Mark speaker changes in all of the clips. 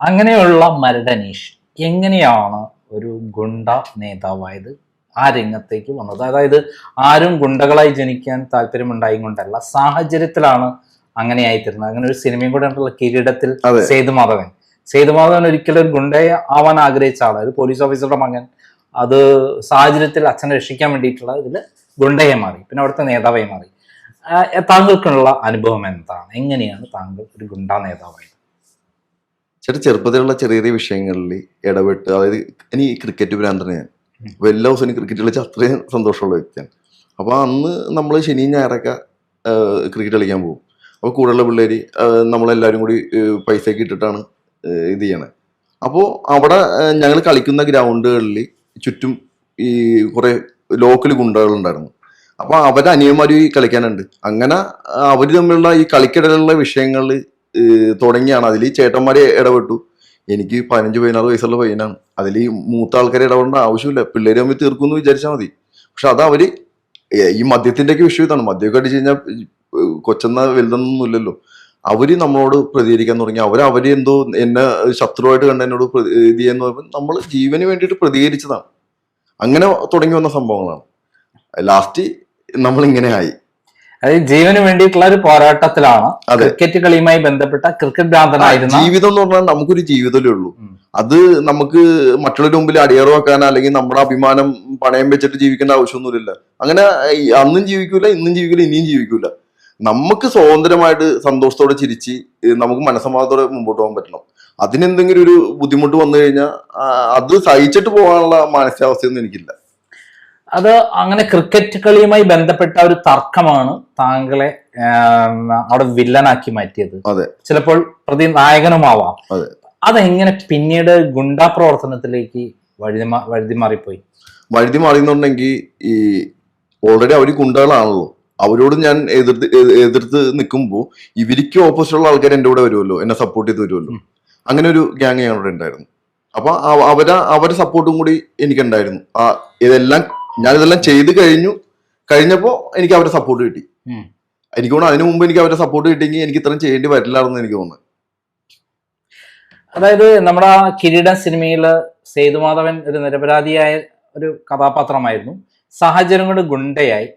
Speaker 1: അങ്ങനെയുള്ള മരടനീഷ് എങ്ങനെയാണ് ഒരു ഗുണ്ട നേതാവായത്? ആ രംഗത്തേക്ക് വന്നത്. അതായത് ആരും ഗുണ്ടകളായി ജനിക്കാൻ താല്പര്യമുണ്ടായി കൊണ്ടല്ല സാഹചര്യത്തിലാണ് അങ്ങനെ ആയിത്തീരുന്നത് അങ്ങനെ ഒരു സിനിമയും കൂടെ കിരീടത്തിൽ. സേതുമാധവൻ. സേതുമാധവൻ ഒരിക്കലും ഒരു ഗുണ്ടയെ ആവാൻ ആഗ്രഹിച്ച ആളാണ്. ഒരു പോലീസ് ഓഫീസറുടെ മകൻ. അത് സാഹചര്യത്തിൽ അച്ഛനെ രക്ഷിക്കാൻ വേണ്ടിയിട്ടുള്ള ഇതിൽ ഗുണ്ടയെ മാറി. പിന്നെ അവിടുത്തെ നേതാവായി മാറി. താങ്കൾക്കുള്ള അനുഭവം എന്താണ്? എങ്ങനെയാണ് താങ്കൾ ഒരു ഗുണ്ട നേതാവായത്?
Speaker 2: ചേട്ടാ ചെറുപ്പത്തിലുള്ള ചെറിയ ചെറിയ വിഷയങ്ങളിൽ ഇടപെട്ട് അതായത് എനിക്ക് ക്രിക്കറ്റ് ഭ്രാന്തനെ ഞാൻ
Speaker 1: ഉം.
Speaker 2: അപ്പൊ എല്ലാ ദിവസവും ക്രിക്കറ്റ് കളിച്ച് അത്രയും സന്തോഷമുള്ള വ്യക്തിയാണ്. അപ്പോൾ അന്ന് നമ്മൾ ശനിയും ഞായറൊക്കെ ക്രിക്കറ്റ് കളിക്കാൻ പോകും. അപ്പോൾ കൂടെയുള്ള പിള്ളേർ നമ്മളെല്ലാവരും കൂടി പൈസയൊക്കെ ഇട്ടിട്ടാണ് ഇത് ചെയ്യണത് അപ്പോൾ അവിടെ ഞങ്ങൾ കളിക്കുന്ന ഗ്രൗണ്ടുകളിൽ ചുറ്റും ഈ കുറേ ലോക്കൽ ഗുണ്ടകളുണ്ടായിരുന്നു അപ്പൊ അവരെ ഈ കളിക്കാനുണ്ട്. അങ്ങനെ അവർ തമ്മിലുള്ള ഈ കളിക്കിടയിലുള്ള വിഷയങ്ങളിൽ തുടങ്ങിയാണ്. അതിൽ ചേട്ടന്മാരെ ഇടപെട്ടു. എനിക്ക് പതിനഞ്ച് പതിനാറ് വയസ്സുള്ള പയ്യനാണ്. അതിൽ മൂത്ത ആൾക്കാരെ ഇടപെടേണ്ട ആവശ്യമില്ല. പിള്ളേരെ തമ്മിൽ തീർക്കുമെന്ന് വിചാരിച്ചാൽ മതി. പക്ഷെ അത് അവർ ഈ മദ്യത്തിന്റെയൊക്കെ വിഷയം ഇതാണ്. മദ്യമൊക്കെ അടിച്ചു കഴിഞ്ഞാൽ കൊച്ചെന്ന വലുതൊന്നും ഇല്ലല്ലോ അവർ നമ്മളോട് പ്രതികരിക്കാൻ തുടങ്ങി. അവർ അവർ എന്തോ എന്നെ ശത്രുവായിട്ട് കണ്ട എന്നോട് ഇത് ചെയ്യാന്ന് നമ്മൾ ജീവന് വേണ്ടിയിട്ട് പ്രതികരിച്ചതാണ്. അങ്ങനെ തുടങ്ങി വന്ന സംഭവങ്ങളാണ്. ലാസ്റ്റ് നമ്മളിങ്ങനെ ആയി.
Speaker 1: അതായത് ജീവന് വേണ്ടിയിട്ടുള്ള ഒരു പോരാട്ടത്തിലാണ് ക്രിക്കറ്റ് കളിയുമായി ബന്ധപ്പെട്ട ക്രിക്കറ്റ് ഭ്രാന്തനായിരുന്ന
Speaker 2: ജീവിതം എന്ന് പറഞ്ഞാൽ നമുക്കൊരു ജീവിതമല്ലേ ഉള്ളൂ. അത് നമുക്ക് മറ്റുള്ളവരുടെ മുമ്പിൽ അടിയറ വെക്കാൻ അല്ലെങ്കിൽ നമ്മുടെ അഭിമാനം പണയം വെച്ചിട്ട് ജീവിക്കേണ്ട ആവശ്യമൊന്നുമില്ല അങ്ങനെ അന്നും ജീവിക്കൂല ഇന്നും ജീവിക്കില്ല ഇനിയും ജീവിക്കൂല. നമുക്ക് സ്വതന്ത്രമായിട്ട് സന്തോഷത്തോടെ ചിരിച്ച് നമുക്ക് മനസ്സമാധാനത്തോടെ മുമ്പോട്ട് പോകാൻ പറ്റണം. അതിനെന്തെങ്കിലും ഒരു ബുദ്ധിമുട്ട് വന്നു കഴിഞ്ഞാൽ അത് സഹിച്ചിട്ട് പോകാനുള്ള മാനസികാവസ്ഥയൊന്നും എനിക്കില്ല.
Speaker 1: അത് അങ്ങനെ ക്രിക്കറ്റ് കളിയുമായി ബന്ധപ്പെട്ട ഒരു തർക്കമാണ് താങ്കളെ അവിടെ വില്ലനാക്കി മാറ്റിയത്. ചിലപ്പോൾ പ്രതി നായകനുമാവാം
Speaker 2: അതെ.
Speaker 1: അതെങ്ങനെ പിന്നീട് ഗുണ്ടാ പ്രവർത്തനത്തിലേക്ക് വഴുതി മാറിപ്പോയി?
Speaker 2: വഴുതി മാറിയെന്നുണ്ടെങ്കിൽ ഈ ഓൾറെഡി അവർ ഗുണ്ടകളാണല്ലോ. അവരോട് ഞാൻ എതിർത്ത് എതിർത്ത് നിൽക്കുമ്പോൾ ഇവർക്ക് ഓപ്പോസിറ്റുള്ള ആൾക്കാർ എന്റെ കൂടെ വരുമല്ലോ എന്നെ സപ്പോർട്ട് ചെയ്ത് വരുമല്ലോ. അങ്ങനെ ഒരു ഗ്യാങ് ഞങ്ങളുടെ ഉണ്ടായിരുന്നു. അപ്പൊ അവ- അവരെ അവരെ സപ്പോർട്ടും കൂടി എനിക്കുണ്ടായിരുന്നു. ആ ഇതെല്ലാം ഞാനിതെല്ലാം ചെയ്ത് കഴിഞ്ഞു. കഴിഞ്ഞപ്പോൾ എനിക്ക് അവരുടെ സപ്പോർട്ട് കിട്ടി. എനിക്ക് തോന്നുന്നു അതിനു മുമ്പ് എനിക്ക് അവരുടെ സപ്പോർട്ട് കിട്ടിയെങ്കിൽ എനിക്ക് ഇത്രയും ചെയ്യേണ്ടി വരില്ലായിരുന്നു എനിക്ക് തോന്നുന്നു.
Speaker 1: അതായത് നമ്മുടെ കിരീടം സിനിമയിൽ സേതുമാധവൻ ഒരു നിരപരാധിയായ ഒരു കഥാപാത്രമായിരുന്നു. സാഹചര്യം കൊണ്ട് ഗുണ്ടയായി.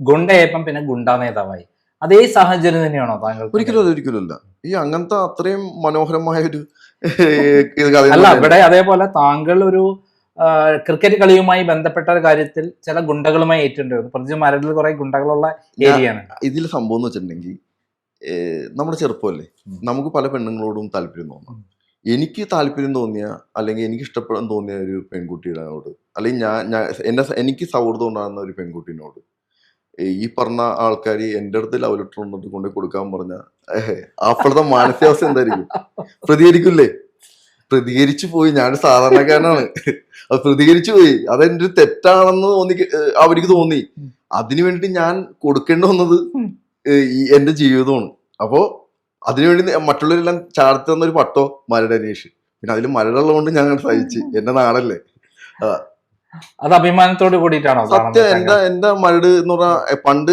Speaker 1: ഗുണ്ടയായപ്പം പിന്നെ ഗുണ്ടാ നേതാവായി. അതേ സാഹചര്യം തന്നെയാണോ താങ്കൾ
Speaker 2: ഒരിക്കലും ഒരിക്കലും ഈ അങ്ങനത്തെ അത്രയും മനോഹരമായ ഒരു
Speaker 1: അല്ല. ഇവിടെ അതേപോലെ താങ്കൾ ഒരു ക്രിക്കറ്റ് കളിയുമായി ബന്ധപ്പെട്ട കാര്യത്തിൽ ചില ഗുണ്ടകളുമായി ഏറ്റുണ്ടായിരുന്നു. പ്രത്യേകിച്ച് മരടിൽ കുറെ ഗുണ്ടകളുള്ള ഏരിയയാണ്.
Speaker 2: ഇതിൽ സംഭവം എന്ന് വെച്ചിട്ടുണ്ടെങ്കിൽ നമ്മുടെ ചെറുപ്പമല്ലേ? നമുക്ക് പല പെണ്ണുങ്ങളോടും താല്പര്യം തോന്നാം. എനിക്ക് താല്പര്യം തോന്നിയ അല്ലെങ്കിൽ എനിക്ക് ഇഷ്ടപ്പെടാൻ തോന്നിയ ഒരു പെൺകുട്ടിയോട് അല്ലെങ്കിൽ ഞാൻ ഞാൻ എന്നെ എനിക്ക് സൗഹൃദം ഉണ്ടാകുന്ന ഒരു പെൺകുട്ടിനോട് ഈ പറഞ്ഞ ആൾക്കാർ എന്റെ അടുത്ത് ലവ് ലെറ്റർ വന്നിട്ട് കൊണ്ടു കൊടുക്കാൻ പറഞ്ഞ അപ്പോഴത്തെ മാനസികാവസ്ഥ എന്തായിരിക്കും? പ്രതികരിക്കില്ലേ? പ്രതികരിച്ചു പോയി. ഞാൻ സാധാരണക്കാരനാണ്. അത് പ്രതികരിച്ചു പോയി. അതെന്റെ ഒരു തെറ്റാണെന്ന് തോന്നി അവർക്ക് തോന്നി. അതിനു വേണ്ടി ഞാൻ കൊടുക്കേണ്ടി വന്നത് എന്റെ ജീവിതമാണ്. അപ്പോ അതിനുവേണ്ടി മറ്റുള്ളവരെല്ലാം ചാർത്തി തന്ന ഒരു പട്ടോ മരട് അനീഷ്. പിന്നെ അതിൽ മരടുള്ളതുകൊണ്ട് ഞാൻ സഹിച്ച്. എന്റെ നാടല്ലേ.
Speaker 1: അത് അഭിമാനത്തോട് കൂടിയിട്ടാണോ
Speaker 2: സത്യം എന്റെ? എന്റെ മരട് എന്ന് പറഞ്ഞാൽ പണ്ട്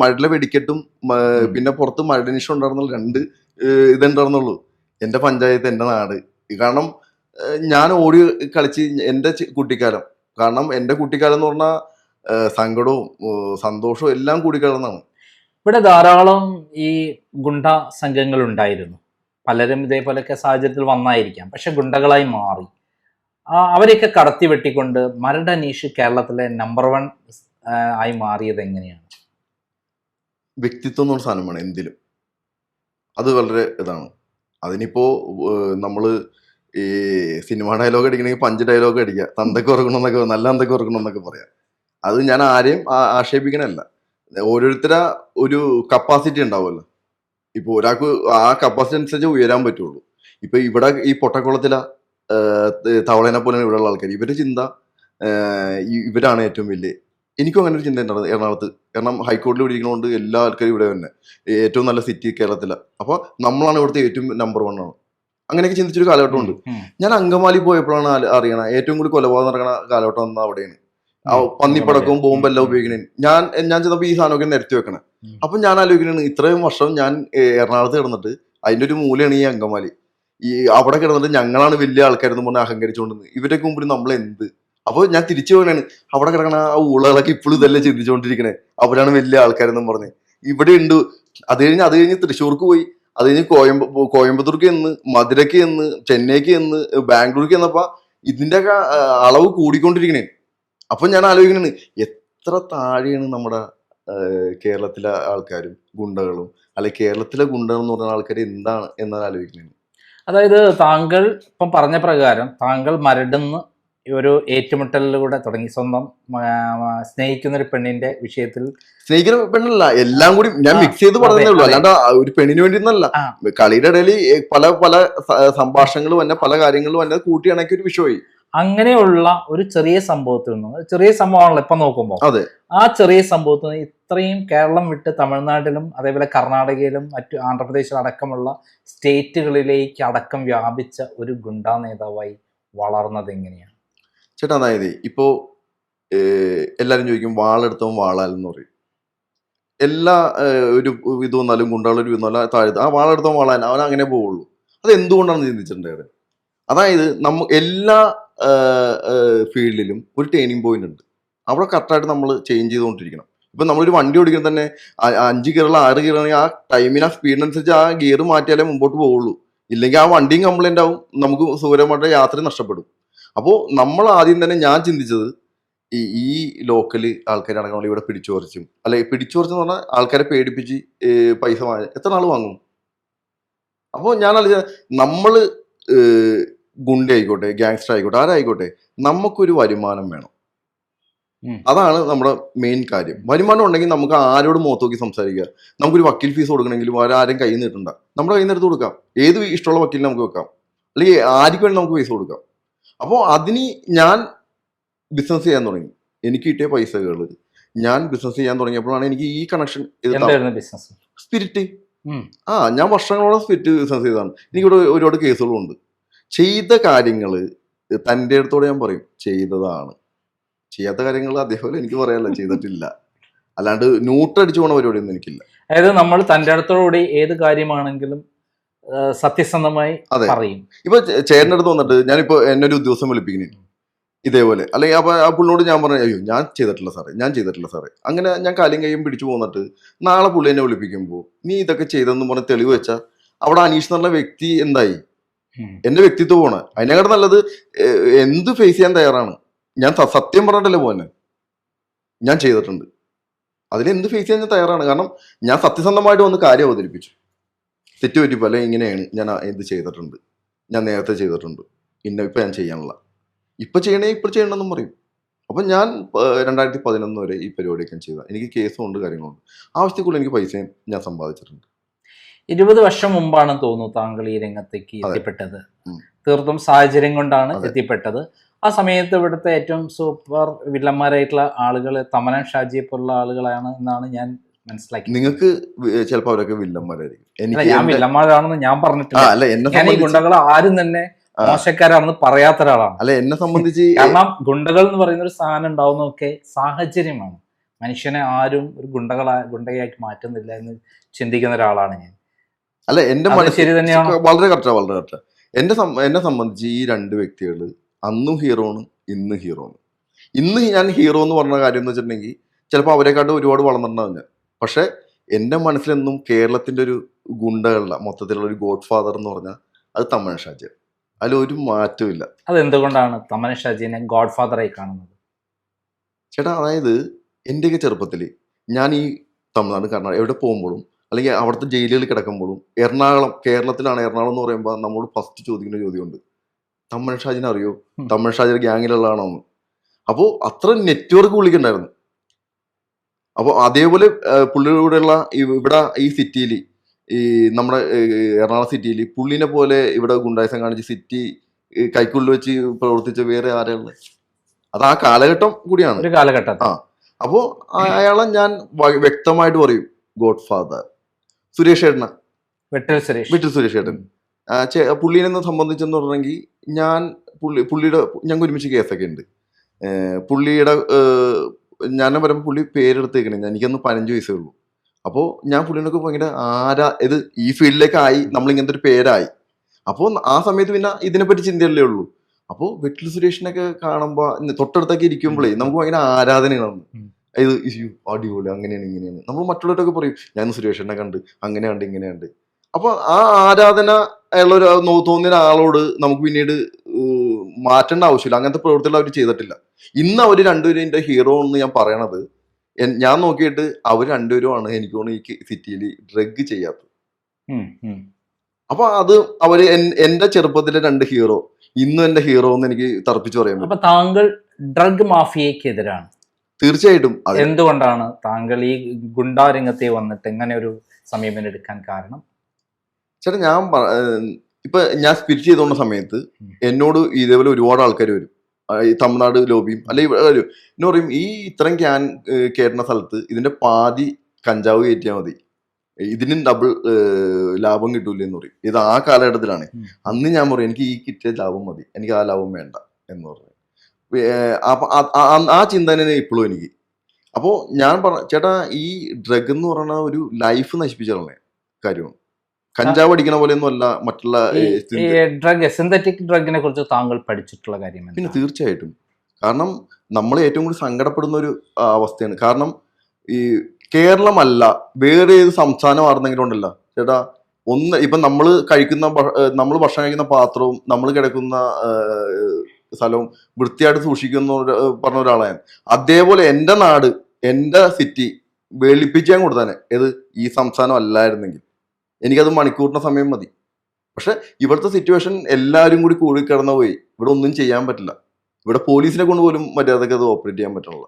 Speaker 2: മരടിലെ വെടിക്കെട്ടും. പിന്നെ പുറത്ത് മരട് അനീഷും ഉണ്ടായിരുന്നുള്ളൂ രണ്ട് ഇതുണ്ടായിരുന്നുള്ളൂ. എന്റെ പഞ്ചായത്ത് എന്റെ നാട്. കാരണം ഞാൻ ഓടി കളിച്ച് എന്റെ കുട്ടിക്കാലം. കാരണം എന്റെ കുട്ടിക്കാലം എന്ന് പറഞ്ഞാൽ സങ്കടവും സന്തോഷവും എല്ലാം കൂടിക്കലർന്നാണ്
Speaker 1: ഇവിടെ ധാരാളം ഈ ഗുണ്ട സംഘങ്ങൾ ഉണ്ടായിരുന്നു. പലരും ഇതേപോലെയൊക്കെ സാഹചര്യത്തിൽ വന്നായിരിക്കാം. പക്ഷെ ഗുണ്ടകളായി മാറി. അവരെയൊക്കെ കടത്തി വെട്ടിക്കൊണ്ട് മരട് അനീഷ് കേരളത്തിലെ നമ്പർ വൺ ആയി മാറിയത് എങ്ങനെയാണ്?
Speaker 2: വ്യക്തിത്വം എന്ന് പറഞ്ഞ സാധനമാണ് എന്തിലും. അത് വളരെ ഇതാണ്. അതിനിപ്പോ നമ്മൾ ഈ സിനിമ ഡയലോഗ് അടിക്കണമെങ്കിൽ പഞ്ച് ഡയലോഗ് അടിക്കുക തന്തക്ക് ഉറക്കണം എന്നൊക്കെ നല്ല തന്തക്ക് ഉറക്കണം എന്നൊക്കെ പറയാം. അത് ഞാൻ ആരെയും ആക്ഷേപിക്കണല്ല ഓരോരുത്തര ഒരു കപ്പാസിറ്റി ഉണ്ടാവുമല്ലോ. ഇപ്പൊ ഒരാൾക്ക് ആ കപ്പാസിറ്റി അനുസരിച്ച് ഉയരാൻ പറ്റുള്ളൂ. ഇപ്പൊ ഇവിടെ ഈ പൊട്ടക്കുളത്തില തവളേനെ പോലെ ഇവിടെയുള്ള ആൾക്കാർ ഇവരുടെ ചിന്ത ഇവരാണ് ഏറ്റവും വലിയ എനിക്കും അങ്ങനെ ഒരു ചിന്ത ഉണ്ടായിരുന്നു. എറണാകുളത്ത്. കാരണം ഹൈക്കോടതിയിൽ ഇരിക്കുന്നതുകൊണ്ട് എല്ലാ ആൾക്കാരും ഇവിടെ തന്നെ. ഏറ്റവും നല്ല സിറ്റി കേരളത്തിലാണ് അപ്പോൾ നമ്മളാണ് ഇവിടുത്തെ ഏറ്റവും നമ്പർ വൺ ആണ്. അങ്ങനെയൊക്കെ ചിന്തിച്ചൊരു കാലഘട്ടമുണ്ട്
Speaker 1: ഉണ്ട്.
Speaker 2: ഞാൻ അങ്കമാലി പോയപ്പോഴാണ് അറിയണ ഏറ്റവും കൂടുതൽ കൊലപാതകം നടക്കുന്ന കാലഘട്ടം വന്നത് അവിടെയാണ്. പന്നിപ്പടക്കവും ബോംബ് എല്ലാം ഉപയോഗിക്കണേ. ഞാൻ ഞാൻ ചെന്നപ്പോൾ ഈ സാധനമൊക്കെ നിരത്തി വെക്കണേ. അപ്പം ഞാൻ ആലോചിക്കണേ ഇത്രയും വർഷം ഞാൻ എറണാകുളത്ത് കിടന്നിട്ട് അതിന്റെ ഒരു മൂലയാണ് ഈ അങ്കമാലി. ഈ അവിടെ കിടന്നിട്ട് ഞങ്ങളാണ് വലിയ ആൾക്കാരെന്ന് പറഞ്ഞാൽ അഹങ്കരിച്ചുകൊണ്ടിരുന്നത്. ഇവരൊക്കെ മുമ്പിൽ നമ്മൾ എന്ത് അപ്പോൾ ഞാൻ തിരിച്ചു പോകണാണ് അവിടെ കിടക്കണ ആ ഊളകളൊക്കെ ഇപ്പോഴും ഇതല്ലേ ചിന്തിച്ചുകൊണ്ടിരിക്കണേ അവരാണ് വലിയ ആൾക്കാരെന്നും പറഞ്ഞ്. ഇവിടെ ഉണ്ട് അത് കഴിഞ്ഞ് അത് കഴിഞ്ഞ് തൃശ്ശൂർക്ക് പോയി. അത് കഴിഞ്ഞ് കോയമ്പ കോയമ്പത്തൂർക്ക് എന്ന് മധുരയ്ക്ക് എന്ന് ചെന്നൈക്ക് എന്ന് ബാംഗ്ലൂർക്ക് ചെന്നപ്പ ഇതിന്റെയൊക്കെ ആ, അളവ് കൂടിക്കൊണ്ടിരിക്കണേ. അപ്പൊ ഞാൻ ആലോചിക്കണേ എത്ര താഴെയാണ് നമ്മുടെ കേരളത്തിലെ ആൾക്കാരും ഗുണ്ടകളും അല്ലെ കേരളത്തിലെ ഗുണ്ടകൾ എന്ന് പറയുന്ന ആൾക്കാർ എന്താണ് എന്നാണ് ആലോചിക്കുന്നത്
Speaker 1: അതായത് താങ്കൾ ഇപ്പം പറഞ്ഞ പ്രകാരം താങ്കൾ മരടുന്ന് ഒരു ഏറ്റുമുട്ടലിലൂടെ തുടങ്ങി. സ്വന്തം സ്നേഹിക്കുന്ന ഒരു പെണ്ണിന്റെ വിഷയത്തിൽ
Speaker 2: സ്നേഹിക്കുന്ന പെണ്ണല്ല എല്ലാം കൂടി ഞാൻ മിക്സ് ചെയ്ത് പറഞ്ഞേ ഉള്ളൂ. അല്ലാണ്ട് ഒരു പെണ്ണിന് വേണ്ടി ഒന്നല്ല കളിയുടെ ഇടയിൽ പല പല സംഭാഷണങ്ങളും സംഭാഷണങ്ങൾ വന്നെ പല കാര്യങ്ങളും വന്നെ കൂട്ടി ഇണക്കിയ ഒരു വിഷയമായി.
Speaker 1: അങ്ങനെയുള്ള ഒരു ചെറിയ സംഭവത്തിൽ നിന്ന് ചെറിയ സംഭവമാണല്ലോ ഇപ്പൊ നോക്കുമ്പോൾ
Speaker 2: അതെ.
Speaker 1: ആ ചെറിയ സംഭവത്തിൽ നിന്ന് ഇത്രയും കേരളം വിട്ട് തമിഴ്നാട്ടിലും അതേപോലെ കർണാടകയിലും മറ്റു ആന്ധ്രാപ്രദേശിലും അടക്കമുള്ള സ്റ്റേറ്റുകളിലേക്ക് അടക്കം വ്യാപിച്ച ഒരു ഗുണ്ടാ നേതാവായി വളർന്നത് എങ്ങനെയാണ്?
Speaker 2: ചേട്ടാ അതായത് ഇപ്പോൾ എല്ലാവരും ചോദിക്കും വാളെടുത്തവൻ വാളാലെന്ന് പറയും. എല്ലാ ഒരു ഇത് വന്നാലും ഗുണ്ടാളൊരു വന്നാലും താഴെ ആ വാളെടുത്തവൻ വാളാൻ അവൻ അങ്ങനെ പോവുള്ളൂ. അത് എന്തുകൊണ്ടാണെന്ന് ചിന്തിച്ചിട്ടുണ്ടായത് അതായത് നമ്മ എല്ലാ ഫീൽഡിലും ഒരു ടേണിങ് പോയിന്റ് ഉണ്ട്. അവിടെ കറക്റ്റായിട്ട് നമ്മൾ ചേഞ്ച് ചെയ്തുകൊണ്ടിരിക്കണം. ഇപ്പം നമ്മളൊരു വണ്ടി ഓടിക്കുന്ന തന്നെ അഞ്ച് ഗിയറുള്ള ആറ് ഗിയറാണെങ്കിൽ ആ ടൈമിന് ആ സ്പീഡിനനുസരിച്ച് ആ ഗിയർ മാറ്റിയാലേ മുമ്പോട്ട് പോവുള്ളൂ. ഇല്ലെങ്കിൽ ആ വണ്ടിയും കംപ്ലൈന്റ് ആവും. നമുക്ക് സുഖകരമായിട്ട് യാത്ര നഷ്ടപ്പെടും. അപ്പോൾ നമ്മൾ ആദ്യം തന്നെ ഞാൻ ചിന്തിച്ചത് ഈ ഈ ലോക്കൽ ലോക്കൽ ആൾക്കാരാണെങ്കിൽ ഇവിടെ പിടിച്ചു കുറച്ചും അല്ലെ പിടിച്ചു കുറച്ചെന്ന് പറഞ്ഞാൽ ആൾക്കാരെ പേടിപ്പിച്ച് പൈസ വാങ്ങി എത്ര നാൾ വാങ്ങും? അപ്പോൾ ഞാൻ ആലോചിച്ച നമ്മൾ ഗുണ്ട ആയിക്കോട്ടെ ഗ്യാങ്സ്റ്റർ ആയിക്കോട്ടെ ആരായിക്കോട്ടെ നമുക്കൊരു വരുമാനം വേണം. അതാണ് നമ്മുടെ മെയിൻ കാര്യം. വരുമാനം ഉണ്ടെങ്കിൽ നമുക്ക് ആരോട് മുഖത്ത് നോക്കി സംസാരിക്കുക. നമുക്കൊരു വക്കീൽ ഫീസ് കൊടുക്കണമെങ്കിലും ആരും കയ്യിൽ നിന്നിട്ടുണ്ടാകും നമ്മുടെ കയ്യിൽ നിന്ന് എടുത്ത് കൊടുക്കാം. ഏത് ഇഷ്ടമുള്ള വക്കീലിന് നമുക്ക് വെക്കാം. അല്ലെങ്കിൽ ആർക്ക് വേണ്ടി നമുക്ക് പൈസ കൊടുക്കാം. അപ്പോൾ അതിന് ഞാൻ ബിസിനസ് ചെയ്യാൻ തുടങ്ങി. എനിക്ക് കിട്ടിയ പൈസകൾ ഞാൻ ബിസിനസ് ചെയ്യാൻ തുടങ്ങിയപ്പോഴാണ് എനിക്ക് ഈ കണക്ഷൻ
Speaker 1: ബിസിനസ്
Speaker 2: സ്പിരിറ്റ് ആ ഞാൻ വർഷങ്ങളോളം സ്പിരിറ്റ് ബിസിനസ് ചെയ്തതാണ്. എനിക്കിവിടെ ഒരുപാട് കേസുകളും ഉണ്ട് ചെയ്ത കാര്യങ്ങൾ തന്റെ അടുത്തോടെ ഞാൻ പറയും ചെയ്തതാണ്. ചെയ്യാത്ത കാര്യങ്ങൾ അതേപോലെ എനിക്ക് പറയാനല്ല ചെയ്തിട്ടില്ല. അല്ലാണ്ട് ന്യൂട്ടടിച്ചു പോണ പരിപാടിയൊന്നും എനിക്കില്ല.
Speaker 1: അതായത് നമ്മൾ തന്റെ അടുത്തോടുകൂടി ഏത് കാര്യമാണെങ്കിലും സത്യസന്ധമായി പറയും.
Speaker 2: ഇപ്പൊ ചേട്ടന്റെ അടുത്ത് വന്നിട്ട് ഞാനിപ്പോ എന്നെ ഒരു ദിവസം വിളിപ്പിക്കുന്നു. ഇതേപോലെ. അല്ലെങ്കിൽ അപ്പൊ ആ പുള്ളിനോട് ഞാൻ പറഞ്ഞു അയ്യോ ഞാൻ ചെയ്തിട്ടില്ല സാറേ ഞാൻ ചെയ്തിട്ടില്ല സാറേ. അങ്ങനെ ഞാൻ കാലും കൈയും പിടിച്ചു പോന്നിട്ട് നാളെ പുള്ളി എന്നെ വിളിപ്പിക്കുമ്പോൾ നീ ഇതൊക്കെ ചെയ്തെന്ന് പറഞ്ഞ് തെളിവ് വെച്ചാൽ അവിടെ അനീഷ് എന്നുള്ള വ്യക്തി എന്തായി? എന്റെ വ്യക്തിത്വം പോണ. അതിനെക്കാട്ട് നല്ലത് എന്ത് ഫേസ് ചെയ്യാൻ തയ്യാറാണ്? ഞാൻ സത്യം പറഞ്ഞിട്ടല്ലേ പോന്നെ. ഞാൻ ചെയ്തിട്ടുണ്ട്. അതിന് എന്ത് ഫേസ് ചെയ്യാൻ ഞാൻ തയ്യാറാണ്? കാരണം ഞാൻ സത്യസന്ധമായിട്ട് വന്ന് കാര്യം അവതരിപ്പിച്ചു. തെറ്റ് പോലെ ഇങ്ങനെയാണ് ഞാൻ ഇത് ചെയ്തിട്ടുണ്ട്. ഞാൻ നേരത്തെ ചെയ്തിട്ടുണ്ട്. ഇന്ന ഇപ്പം ഞാൻ ചെയ്യാനുള്ള. ഇപ്പം ചെയ്യണേ ഇപ്പോൾ ചെയ്യണമെന്നും പറയും. അപ്പം ഞാൻ രണ്ടായിരത്തി പതിനൊന്ന് വരെ ഈ പരിപാടിയൊക്കെ ചെയ്ത. എനിക്ക് കേസും ഉണ്ട് കാര്യങ്ങളുണ്ട്. ആവശ്യത്തിക്കുള്ള എനിക്ക് പൈസയും ഞാൻ സമ്പാദിച്ചിട്ടുണ്ട്.
Speaker 1: ഇരുപത് വർഷം മുമ്പാണ് തോന്നുന്നു താങ്കൾ ഈ രംഗത്തേക്ക്. എത്തിപ്പെട്ടത്. തീർത്തും സാഹചര്യം കൊണ്ടാണ്. എത്തിപ്പെട്ടത്. ആ സമയത്ത് ഇവിടുത്തെ ഏറ്റവും സൂപ്പർ വില്ലന്മാരായിട്ടുള്ള ആളുകൾ തമനൻ ഷാജിയെ പോലുള്ള ആളുകളാണ് എന്നാണ് ഞാൻ മനസ്സിലാക്കിയത്
Speaker 2: നിങ്ങൾക്ക് ചിലപ്പോൾ അവരൊക്കെ വില്ലന്മാരായിരിക്കും. എനിക്ക്
Speaker 1: ഞാൻ വില്ലന്മാരാണെന്ന് ഞാൻ പറഞ്ഞിട്ടില്ല.
Speaker 2: അല്ല എന്നെ
Speaker 1: ഞാൻ ഈ ഗുണ്ടകൾ ആരും തന്നെ. മോശക്കാരാണെന്ന് പറയാത്ത ഒരാളാണ്.
Speaker 2: അല്ല എന്നെ സംബന്ധിച്ച്
Speaker 1: കാരണം ഗുണ്ടകൾ എന്ന് പറയുന്ന ഒരു സാധനം ഉണ്ടാവുന്നതൊക്കെ സാഹചര്യമാണ്. മനുഷ്യനെ ആരും ഒരു ഗുണ്ടകളാ ഗുണ്ടയാക്കി മാറ്റുന്നില്ല എന്ന് ചിന്തിക്കുന്ന ഒരാളാണ് ഞാൻ.
Speaker 2: അല്ല എന്റെ
Speaker 1: ശരി തന്നെയാണോ?
Speaker 2: വളരെ കറക്റ്റാ വളരെ കറക്റ്റാ. എന്റെ എന്നെ സംബന്ധിച്ച് ഈ രണ്ട് വ്യക്തികൾ അന്നും ഹീറോണ് ഇന്ന് ഹീറോണ് ഇന്ന് ഞാൻ ഹീറോ എന്ന് പറഞ്ഞ കാര്യം എന്ന് വെച്ചിട്ടുണ്ടെങ്കിൽ ചിലപ്പോൾ അവരെക്കാട്ടും ഒരുപാട് വളർന്നിട്ടുണ്ടാവും ഞാൻ പക്ഷെ എന്റെ മനസ്സിലെന്നും കേരളത്തിന്റെ ഒരു ഗുണ്ടകളില്ല. മൊത്തത്തിലുള്ള ഒരു ഗോഡ് ഫാദർ എന്ന് പറഞ്ഞാൽ അത് തമ്മൻ ഷാജി അതിലൊരു മാറ്റവും ഇല്ല.
Speaker 1: അതെന്തുകൊണ്ടാണ് തമന ഷാജിനെ ഗോഡ് ഫാദറായി കാണുന്നത്?
Speaker 2: ചേട്ടാ അതായത് എന്റെയൊക്കെ ചെറുപ്പത്തിൽ ഞാൻ ഈ തമിഴ്നാട് കർണാടക എവിടെ പോകുമ്പോഴും അല്ലെങ്കിൽ അവിടുത്തെ ജയിലുകളിൽ കിടക്കുമ്പോഴും എറണാകുളം കേരളത്തിലാണ് എറണാകുളം എന്ന് പറയുമ്പോൾ നമ്മളോട് ഫസ്റ്റ് ചോദിക്കുന്ന ചോദ്യമുണ്ട്. തമിഴ് ഷാജിനെ അറിയോ
Speaker 1: തമ്മൻ
Speaker 2: തമിഴ് ഷാജിയുടെ ഗ്യാങ്ങിലുള്ളതാണോ എന്ന്. അപ്പോൾ അത്ര നെറ്റ്വർക്ക് വിളിക്കണ്ടായിരുന്നു അപ്പോൾ അതേപോലെ ആ, പുള്ളിയുടെ കൂടെയുള്ള ഈ- ഇവിടെ ഈ സിറ്റിയിൽ ഈ നമ്മുടെ എറണാകുളം സിറ്റിയിൽ പുള്ളിനെ പോലെ ഇവിടെ ഗുണ്ടായസം കാണിച്ച് സിറ്റി കൈക്കുള്ളിൽ വെച്ച് പ്രവർത്തിച്ച വേറെ ആരെയുള്ള അത് ആ കാലഘട്ടം കൂടിയാണ്.
Speaker 1: ഒരു കാലഘട്ടം.
Speaker 2: ആ. അപ്പോ അയാളെ ഞാൻ വ്യക്തമായിട്ട് പറയും ഗോഡ് ഫാദർ സുരേഷ് ഏട്ടന?
Speaker 1: വെട്ടൽ സുരേഷ്.
Speaker 2: വിട്ടു സുരേഷ് ഏട്ടൻ. പുള്ളിനെ സംബന്ധിച്ചെന്ന് പറഞ്ഞെങ്കിൽ ഞാൻ പുള്ളി പുള്ളിയുടെ ഞങ്ങൾക്ക് ഒരുമിച്ച് കേസൊക്കെ ഉണ്ട്. പുള്ളിയുടെ ഞാൻ പറയുമ്പോൾ പുള്ളി പേരെടുത്തേക്കണേ. എനിക്കൊന്ന് പതിനഞ്ച് വയസ്സേ ഉള്ളൂ. അപ്പോൾ ഞാൻ പുള്ളിനൊക്കെ ഭയങ്കര ആരാ ഇത് ഈ ഫീൽഡിലേക്ക് ആയി നമ്മൾ ഇങ്ങനത്തെ ഒരു പേരായി. അപ്പോൾ ആ സമയത്ത് പിന്നെ ഇതിനെപ്പറ്റി ചിന്തയല്ലേ ഉള്ളൂ. അപ്പോൾ വെട്ടിൽ സുരേഷിനൊക്കെ കാണുമ്പോൾ തൊട്ടടുത്തൊക്കെ ഇരിക്കുമ്പോഴേ നമുക്ക് ഭയങ്കര ആരാധനയാണ്. ഇത് ഇഷ്യൂ അടിപൊളി അങ്ങനെയാണ് ഇങ്ങനെയാണ്. നമ്മൾ മറ്റുള്ളവരൊക്കെ പറയും ഞാൻ സുരേഷിനെ കണ്ട് അങ്ങനെ ഇങ്ങനെയുണ്ട്. അപ്പോൾ ആ ആരാധന ഒരു തോന്നിയ ആളോട് നമുക്ക് പിന്നീട് മാറ്റേണ്ട ആവശ്യമില്ല. അങ്ങനത്തെ പ്രവൃത്തികൾ അവർ ചെയ്തിട്ടില്ല. ഇന്ന് അവർ രണ്ടുപേരും ഹീറോ എന്ന് ഞാൻ പറയണത് ഞാൻ നോക്കിയിട്ട് അവർ രണ്ടുപേരുമാണ് എനിക്ക് തോന്നുന്നു ഈ സിറ്റിയിൽ ഡ്രഗ് ചെയ്യാത്തത്. അപ്പൊ അത് അവർ എന്റെ ചെറുപ്പത്തിലെ രണ്ട് ഹീറോ ഇന്നും എന്റെ ഹീറോ എന്ന് എനിക്ക് തർപ്പിച്ചു പറയാൻ
Speaker 1: അപ്പൊ താങ്കൾ ഡ്രഗ് മാഫിയക്കെതിരാണ്
Speaker 2: തീർച്ചയായിട്ടും.
Speaker 1: എന്തുകൊണ്ടാണ് താങ്കൾ ഈ ഗുണ്ടാരംഗത്തെ വന്നിട്ട് എങ്ങനെ ഒരു സമീപനം എടുക്കാൻ കാരണം?
Speaker 2: ചേട്ടാ ഞാൻ ഇപ്പൊ ഞാൻ സ്പിരിറ്റ് ചെയ്തോണ്ട സമയത്ത്. എന്നോട് ഇതേപോലെ ഒരുപാട് ആൾക്കാർ വരും. ഈ തമിഴ്നാട് ലോബിയും അല്ലെങ്കിൽ വരും. എന്ന് പറയും ഈ ഇത്രയും ക്യാൻ കയറ്റുന്ന സ്ഥലത്ത് ഇതിന്റെ പാതി കഞ്ചാവ് കയറ്റിയാൽ മതി. ഇതിനും ഡബിൾ ലാഭം കിട്ടൂല എന്ന് പറയും. ഇത് ആ കാലഘട്ടത്തിലാണ്. അന്ന് ഞാൻ പറയും എനിക്ക് ഈ കിട്ടിയ ലാഭം മതി. എനിക്ക് ആ ലാഭം വേണ്ട. എന്ന് പറഞ്ഞു അപ്പൊ ആ ചിന്ത തന്നെ ഇപ്പോഴും എനിക്ക്. അപ്പോൾ ഞാൻ പറ ചേട്ടാ ഈ ഡ്രഗ് എന്ന് പറയുന്ന ഒരു ലൈഫ് നശിപ്പിച്ചാലേ കാര്യമാണ്. കഞ്ചാവ് അടിക്കണ പോലെ ഒന്നും അല്ല മറ്റുള്ള
Speaker 1: ഡ്രഗ് സിന്തറ്റിക് ഡ്രഗിനെ കുറിച്ച് താങ്കൾ പഠിച്ചിട്ടുള്ള കാര്യം
Speaker 2: പിന്നെ തീർച്ചയായിട്ടും. കാരണം നമ്മൾ ഏറ്റവും കൂടുതൽ സങ്കടപ്പെടുന്ന ഒരു അവസ്ഥയാണ്. കാരണം ഈ കേരളമല്ല വേറെ ഏത് സംസ്ഥാനമായിരുന്നെങ്കിലും ഉണ്ടല്ലോ. ചേട്ടാ ഒന്ന് ഇപ്പൊ നമ്മൾ കഴിക്കുന്ന നമ്മൾ ഭക്ഷണം കഴിക്കുന്ന പാത്രവും നമ്മൾ കിടക്കുന്ന സ്ഥലവും വൃത്തിയായിട്ട് സൂക്ഷിക്കുന്ന പറഞ്ഞ ഒരാളാണ്. അതേപോലെ എന്റെ നാട് എന്റെ സിറ്റി വെളുപ്പിച്ചാൻ കൊടുത്താനെ ഏത് ഈ സംസ്ഥാനം അല്ലായിരുന്നെങ്കിൽ. എനിക്കത് മണിക്കൂറിന് സമയം മതി. പക്ഷെ ഇവിടുത്തെ സിറ്റുവേഷൻ എല്ലാവരും കൂടി കൂടി കിടന്നു പോയി ഇവിടെ ഒന്നും ചെയ്യാൻ പറ്റില്ല. ഇവിടെ പോലീസിനെ കൊണ്ട് പോലും മര്യാദയ്ക്ക് അത് ഓപ്പറേറ്റ് ചെയ്യാൻ പറ്റണില്ല.